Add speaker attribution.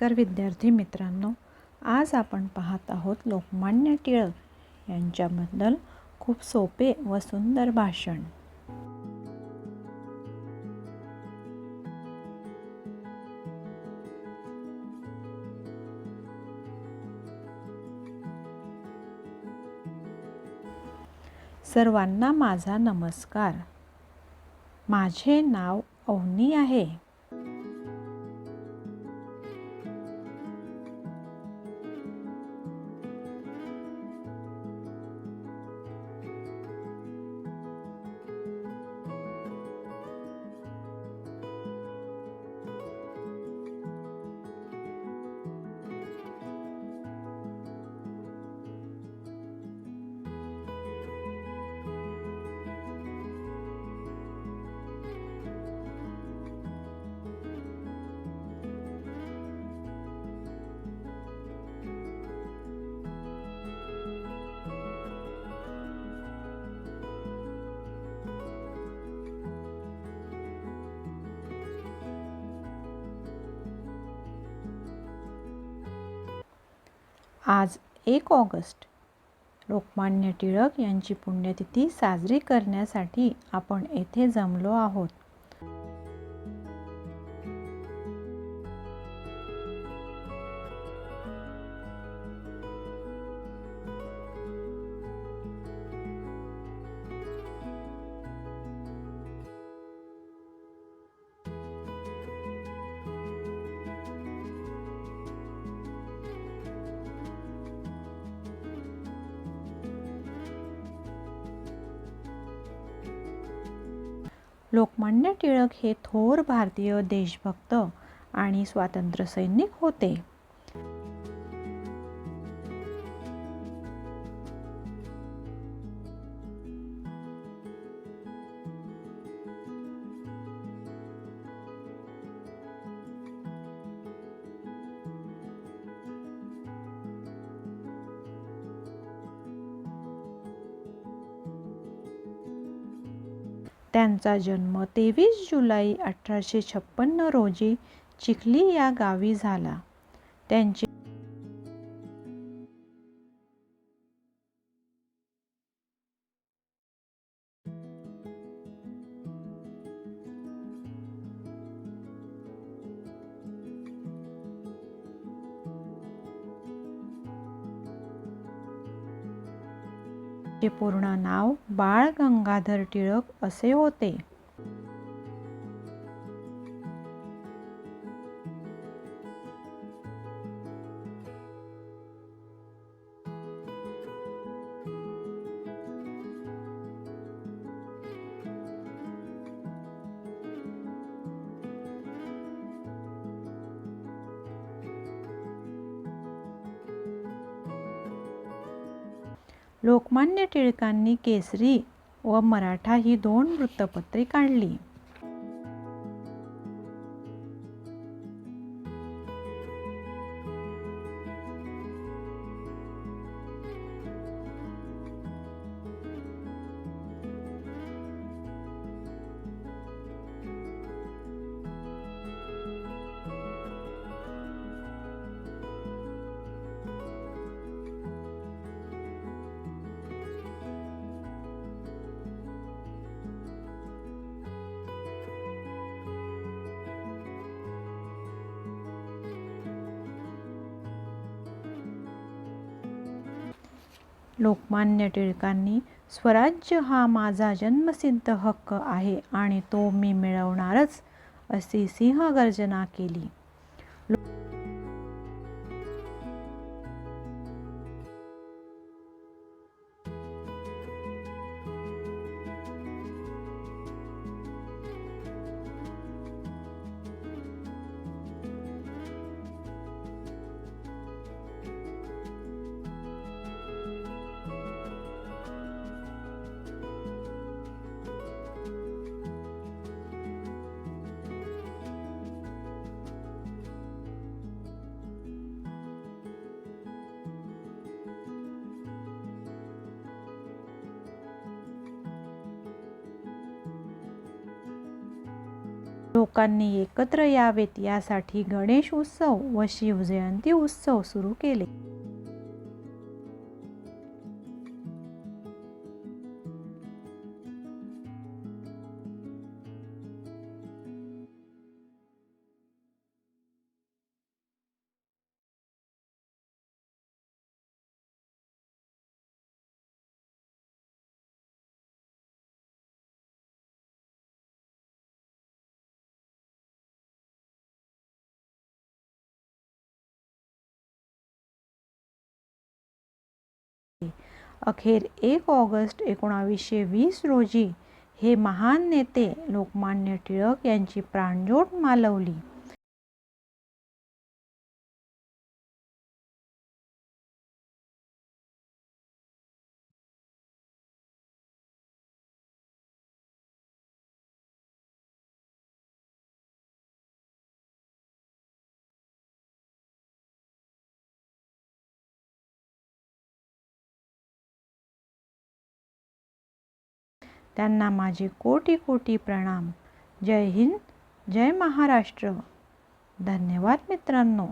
Speaker 1: नमस्कार विद्यार्थी मित्रांनो आज आपण पाहत आहोत लोकमान्य टिळक यांच्याबद्दल खूप सोपे व सुंदर भाषण. सर्वांना माझा नमस्कार. माझे नाव अवनी आहे. आज एक ऑगस्ट. लोकमान्य टिळक यांची पुण्यतिथी साजरी करण्यासाठी आपण येथे जमलो आहोत. लोकमान्य टिळक हे थोर भारतीय देशभक्त आणि स्वातंत्र्यसैनिक होते. त्यांचा जन्म तेवीस जुलै अठराशे छप्पन्न रोजी चिखली या गावी झाला. त्यांचे चे पूर्ण नाव बाळ गंगाधर टिळक असे होते. लोकमान्य टिळकांनी केसरी व मराठा ही दोन वृत्तपत्रे काढली. लोकमान्य टिळकांनी स्वराज्य हा माझा जन्मसिद्ध हक्क आहे आणि तो मी मिळवणारच अशी सिंहगर्जना केली. लोकांनी एकत्र यावेत यासाठी गणेश उत्सव व शिवजयंती उत्सव सुरू केले. अखेर एक ऑगस्ट एकोणावीसशे वीस रोजी हे महान नेते लोकमान्य टिळक यांची प्राणज्योत मालवली. त्यांना माझे कोटी कोटी प्रणाम. जय हिंद जय महाराष्ट्र. धन्यवाद मित्रांनो.